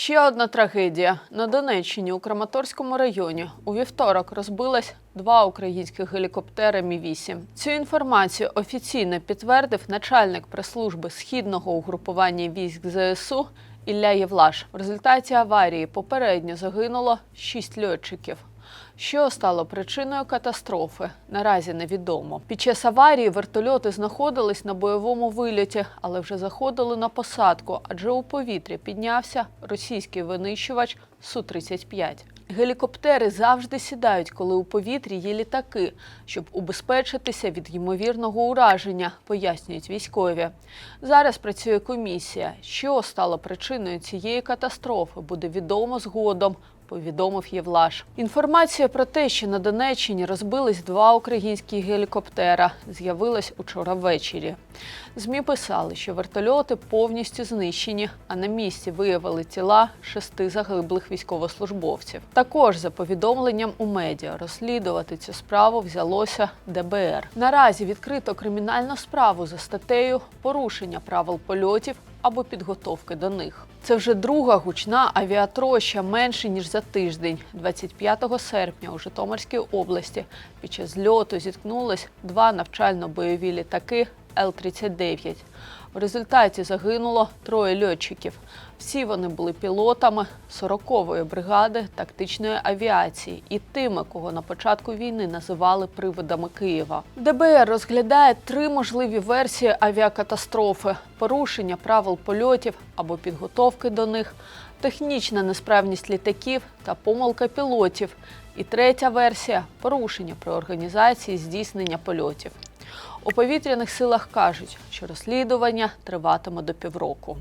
Ще одна трагедія. На Донеччині у Краматорському районі у вівторок розбилось два українських гелікоптери Мі-8. Цю інформацію офіційно підтвердив начальник прес-служби східного угрупування військ ЗСУ Ілля Євлаш. В результаті аварії попередньо загинуло шість льотчиків. Що стало причиною катастрофи, наразі невідомо. Під час аварії вертольоти знаходились на бойовому вильоті, але вже заходили на посадку, адже у повітрі піднявся російський винищувач Су-35. Гелікоптери завжди сідають, коли у повітрі є літаки, щоб убезпечитися від ймовірного ураження, пояснюють військові. Зараз працює комісія. Що стало причиною цієї катастрофи, буде відомо згодом повідомив Євлаш. Інформація про те, що на Донеччині розбились два українські гелікоптера, з'явилась учора ввечері. ЗМІ писали, що вертольоти повністю знищені, а на місці виявили тіла шести загиблих військовослужбовців. Також за повідомленням у медіа розслідувати цю справу взялося ДБР. Наразі відкрито кримінальну справу за статтею порушення правил польотів або підготовки до них. Це вже друга гучна авіатроща менше ніж за тиждень. 25 серпня у Житомирській області під час зльоту зіткнулись два навчально-бойові літаки Л-39. В результаті загинуло троє льотчиків. Всі вони були пілотами 40-ї бригади тактичної авіації і тими, кого на початку війни називали привидами Києва. ДБР розглядає три можливі версії авіакатастрофи: порушення правил польотів або підготовки до них, технічна несправність літаків та помилка пілотів. І третя версія порушення при організації здійснення польотів. У повітряних силах кажуть, що розслідування триватиме до півроку.